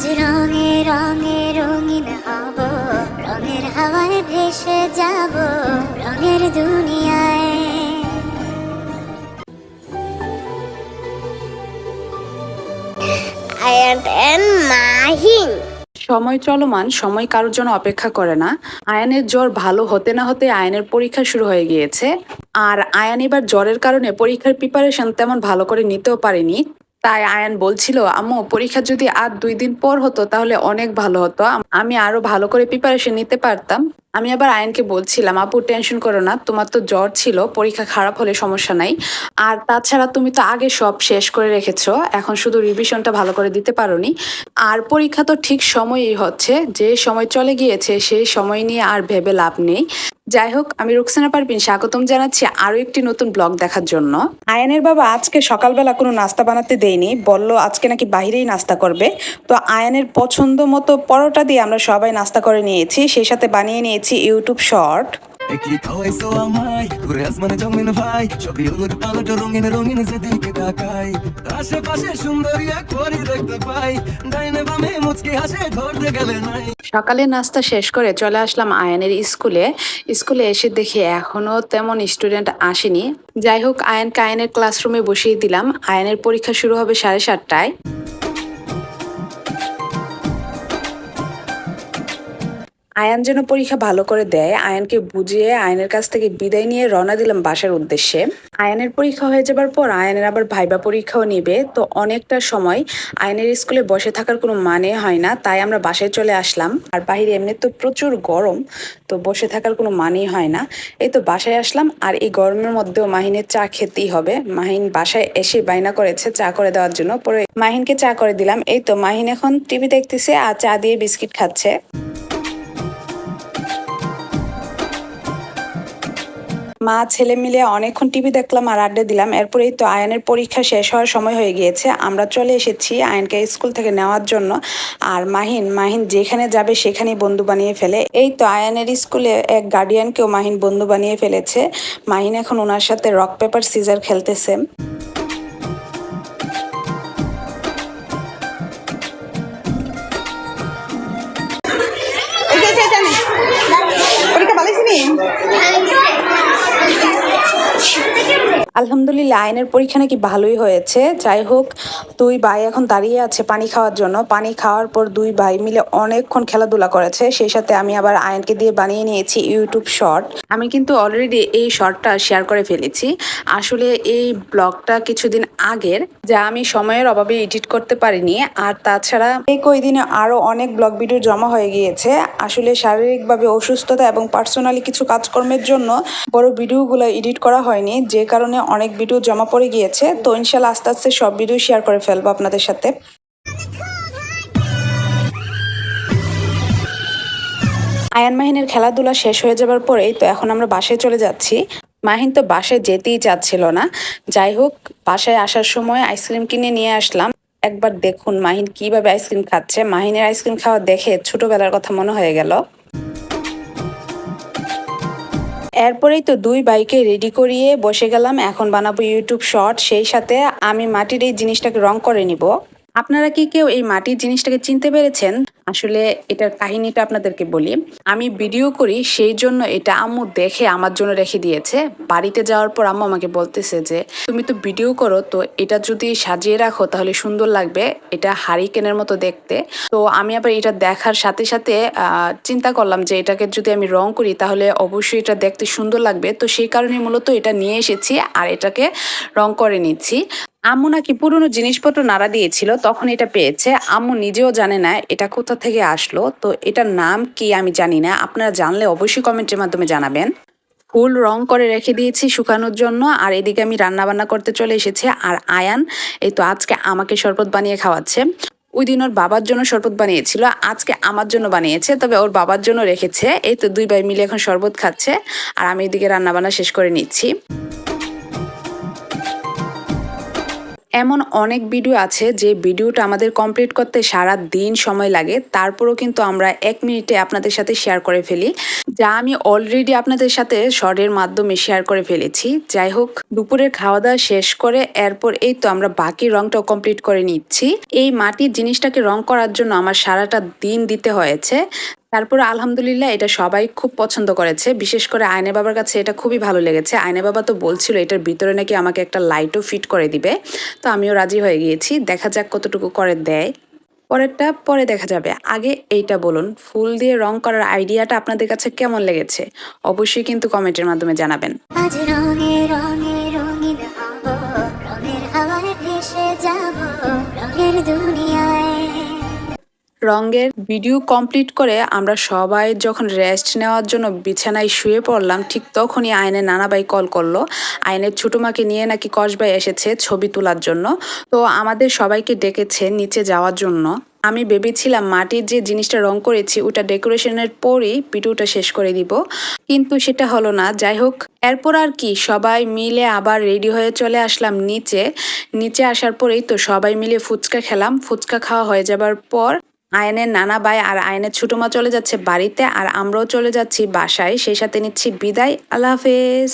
আজ রঙে রঙে রঙিন হব। রঙের হাওয়ায় ভেসে যাব রঙের দুনিয়ায়। সময় চলমান, সময় কারোর জন্য অপেক্ষা করে না। আয়ানের জ্বর ভালো হতে না হতে আয়ানের পরীক্ষা শুরু হয়ে গিয়েছে। আর আয়ান এবার জ্বরের কারণে পরীক্ষার প্রিপারেশন তেমন ভালো করে নিতেও পারেনি। তাই আয়ান বলছিল, আম্মু, পরীক্ষা যদি আর দুই দিন পর হতো তাহলে অনেক ভালো হতো। আমি আরও ভালো করে প্রিপারেশন নিতে পারতাম। আমি আবার আয়নকে বলছিলাম, আপু, টেনশন করো না, তোমার তো জ্বর ছিল, পরীক্ষা খারাপ হলে সমস্যা নাই। আর তাছাড়া তুমি তো আগে সব শেষ করে রেখেছো, এখন শুধু রিভিশনটা ভালো করে দিতে পারোনি। আর পরীক্ষা তো ঠিক সময়ই হচ্ছে, যে সময় চলে গিয়েছে সেই সময় নিয়ে আর ভেবে লাভ নেই। যাই হোক আমি রুকসানা পারবিন, স্বাগতম জানাচ্ছি আরও একটি নতুন ব্লগ দেখার জন্য। আয়নের বাবা আজকে সকালবেলা কোনো নাস্তা বানাতে দেয়নি, বলল আজকে নাকি বাইরেই নাস্তা করবে। তো আয়নের পছন্দ মতো পরোটা দিয়ে আমরা সবাই নাস্তা করে নিয়েছি, সেই সাথে বানিয়ে নিয়েছি ইউটিউব শর্ট। আমায় জমিন ভাই রঙিন রঙিন আশেপাশে সকালে নাস্তা শেষ করে চলে আসলাম আয়ানের স্কুলে। স্কুলে এসে দেখি এখনও তেমন স্টুডেন্ট আসেনি। যাই হোক, আয়নকে আয়নের ক্লাসরুমে বসিয়ে দিলাম। আয়নের পরীক্ষা শুরু হবে সাড়ে সাতটায়। আয়ান যেন পরীক্ষা ভালো করে দেয়, আয়ানকে বুঝিয়ে আয়নের কাছ থেকে বিদায় নিয়ে রওনা দিলাম বাসার উদ্দেশ্যে। আয়নের পরীক্ষা হয়ে যাবার পর আয়নের আবার ভাইবা পরীক্ষাও নিবে। তো অনেকটা সময় আয়নের স্কুলে বসে থাকার কোনো মানে হয় না, তাই আমরা বাসায় চলে আসলাম। আর বাইরে এমনি তো প্রচুর গরম, তো বসে থাকার কোনো মানেই হয় না। এই তো বাসায় আসলাম, আর এই গরমের মধ্যেও মাহিনের চা খেতেই হবে। মাহিন বাসায় এসে বাইনা করেছে চা করে দেওয়ার জন্য। পরে মাহিনকে চা করে দিলাম। এই তো মাহিন এখন টিভি দেখতেছে আর চা দিয়ে বিস্কিট খাচ্ছে। মা, ছেলে মিলে অনেকক্ষণ টিভি দেখলাম আর আড্ডা দিলাম। এরপরেই তো আয়নের পরীক্ষা শেষ হওয়ার সময় হয়ে গিয়েছে। আমরা চলে এসেছি আয়নকে স্কুল থেকে নেওয়ার জন্য। আর মাহিন মাহিন যেখানে যাবে সেখানেই বন্ধু বানিয়ে ফেলে। এই তো আয়নের স্কুলে এক গার্ডিয়ানকেও মাহিন বন্ধু বানিয়ে ফেলেছে। মাহিন এখন ওনার সাথে রক পেপার সিজার খেলতেছে। আলহামদুলিল্লাহ, আইনের পরীক্ষা নাকি ভালোই হয়েছে। যাই হোক, দুই ভাই এখন দাঁড়িয়ে আছে পানি খাওয়ার জন্য। পানি খাওয়ার পর দুই ভাই মিলে অনেকক্ষণ খেলাধুলা করেছে। সেই সাথে আমি আবার আয়নকে দিয়ে বানিয়ে নিয়েছি ইউটিউব শর্ট। আমি কিন্তু অলরেডি এই শর্টটা শেয়ার করে ফেলেছি। আসলে এই ব্লগটা কিছুদিন আগের, যা আমি সময়ের অভাবে এডিট করতে পারিনি। আর তাছাড়া এই কয়দিনে আরও অনেক ব্লগ ভিডিও জমা হয়ে গিয়েছে। আসলে শারীরিকভাবে অসুস্থতা এবং পার্সোনালি কিছু কাজকর্মের জন্য বড় ভিডিওগুলো এডিট করা হয়নি। যে কারণে অনেক ভিডিও জমা পড়ে গিয়েছে, তো ইনশাল্লাহ আস্তে আস্তে সব ভিডিও শেয়ার করে ফেলব আপনাদের সাথে। আয়ান মাহিনের খেলাধুলা শেষ হয়ে যাবার পরেই তো এখন আমরা বাসায় চলে যাচ্ছি। মাহিন তো বাসায় যেতেই চাচ্ছিল না। যাই হোক, বাসায় আসার সময় আইসক্রিম কিনে নিয়ে আসলাম। একবার দেখুন মাহিন কীভাবে আইসক্রিম খাচ্ছে। মাহিনের আইসক্রিম খাওয়া দেখে ছোটবেলার কথা মনে হয়ে গেল। এরপরেই তো দুই বাইকে রেডি করিয়ে বসে গেলাম, এখন বানাবো ইউটিউব শর্ট সেই সাথে আমি মাটির এই জিনিসটাকে রং করে নিব। আপনারা কি কেউ এই মাটির জিনিসটাকে চিনতে পেরেছেন? আসলে এটার কাহিনীটা আপনাদেরকে বলি। আমি ভিডিও করি, সেই জন্য এটা আম্মু দেখে আমার জন্য রেখে দিয়েছে। বাড়িতে যাওয়ার পর আম্মু আমাকে বলতেছে যে, তুমি তো ভিডিও করো, তো এটা যদি সাজিয়ে রাখো তাহলে সুন্দর লাগবে। এটা হারিকেনের মতো দেখতে। তো আমি আবার এটা দেখার সাথে সাথে চিন্তা করলাম যে, এটাকে যদি আমি রং করি তাহলে অবশ্যই এটা দেখতে সুন্দর লাগবে। তো সেই কারণে মূলত এটা নিয়ে এসেছি আর এটাকে রং করে নিচ্ছি। আম্মু নাকি পুরনো জিনিসপত্র নাড়া দিয়েছিল, তখন এটা পেয়েছে। আম্মু নিজেও জানে না এটা কোথা থেকে আসলো, তো এটার নাম কি আমি জানি না। আপনারা জানলে অবশ্যই কমেন্টের মাধ্যমে জানাবেন। ফুল রং করে রেখে দিয়েছি শুকানোর জন্য, আর এদিকে আমি রান্না বান্না করতে চলে এসেছি। আর আয়ান, এই তো আজকে আমাকে শরবত বানিয়ে খাওয়াচ্ছে। ওই দিন ওর বাবার জন্য শরবত বানিয়েছিল, আজকে আমার জন্য বানিয়েছে, তবে ওর বাবার জন্য রেখেছে। এই তো দুই ভাই মিলে এখন শরবত খাচ্ছে, আর আমি এদিকে রান্না বান্না শেষ করে নিচ্ছি। এমন অনেক ভিডিও আছে যে ভিডিওটা আমাদের কমপ্লিট করতে সারা দিন সময় লাগে। তারপরেও কিন্তু আমরা এক মিনিটে আপনাদের সাথে শেয়ার করে ফেলি। যা আমি অলরেডি আপনাদের সাথে শর্টের মাধ্যমে শেয়ার করে ফেলেছি। যাই হোক, দুপুরের খাওয়া দাওয়া শেষ করে এরপর এই তো আমরা বাকি রংটাও কমপ্লিট করে নিচ্ছি। এই মাটির জিনিসটাকে রং করার জন্য আমার সারাটা দিন দিতে হয়েছে। তারপরে আলহামদুলিল্লাহ এটা সবাই খুব পছন্দ করেছে। বিশেষ করে আয়নে বাবার কাছে এটা খুবই ভালো লেগেছে। আয়নে বাবা তো বলছিল এটার ভিতরে নাকি আমাকে একটা লাইটও ফিট করে দিবে। তো আমিও রাজি হয়ে গিয়েছি। দেখা যাক কতটুকু করে দেয়। পরেরটা পরে দেখা যাবে। আগে এইটা বলুন, ফুল দিয়ে রং করার আইডিয়াটা আপনাদের কাছে কেমন লেগেছে? অবশ্যই কিন্তু কমেন্টের মাধ্যমে জানাবেন। দুনিয়ায় রঙের ভিডিও কমপ্লিট করে আমরা সবাই যখন রেস্ট নেওয়ার জন্য বিছানায় শুয়ে পড়লাম, ঠিক তখনই আয়নের নানাবাই কল করল। আয়নের ছোটো মাকে নিয়ে নাকি কসবাই এসেছে ছবি তোলার জন্য। তো আমাদের সবাইকে ডেকেছে নিচে যাওয়ার জন্য। আমি ভেবেছিলাম মাটির যে জিনিসটা রং করেছি, ওটা ডেকোরেশনের পরেই পিটুটা শেষ করে দিব। কিন্তু সেটা হলো না। যাই হোক, এরপর আর কি, সবাই মিলে আবার রেডি হয়ে চলে আসলাম নিচে। নিচে আসার পরেই তো সবাই মিলে ফুচকা খেলাম। ফুচকা খাওয়া হয়ে যাবার পর আয়নের নানা ভাই আর আয়নের ছোটো মা চলে যাচ্ছে বাড়িতে আর আমরাও চলে যাচ্ছি বাসায়। সেই সাথে নিচ্ছি বিদায়। আল্লাহ হাফেজ।